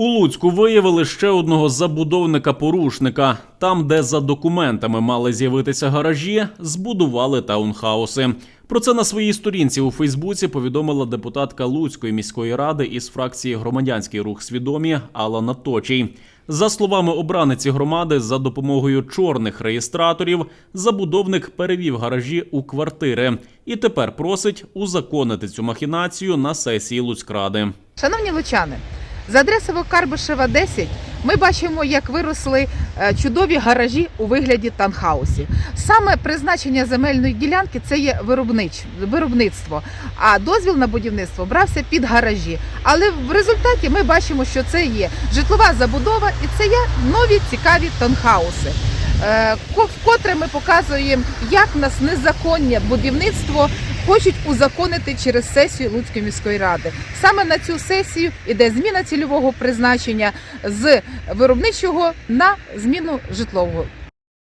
У Луцьку виявили ще одного забудовника-порушника. Там, де за документами мали з'явитися гаражі, збудували таунхауси. Про це на своїй сторінці у Фейсбуці повідомила депутатка Луцької міської ради із фракції Громадянський рух свідомі Алана Точій. За словами обраниці громади, за допомогою чорних реєстраторів забудовник перевів гаражі у квартири і тепер просить узаконити цю махінацію на сесії Луцькради. Шановні лучани, за адресою Карбишева 10 ми бачимо, як виросли е, чудові гаражі у вигляді танхаусів. Саме призначення земельної ділянки це є виробнич, виробництво, а дозвіл на будівництво брався під гаражі. Але в результаті ми бачимо, що це є житлова забудова і це є нові цікаві танхауси. Е, Вкотре ми показуємо, як нас незаконне будівництво хочуть узаконити через сесію Луцької міської ради. Саме на цю сесію іде зміна цільового призначення з виробничого на зміну житлового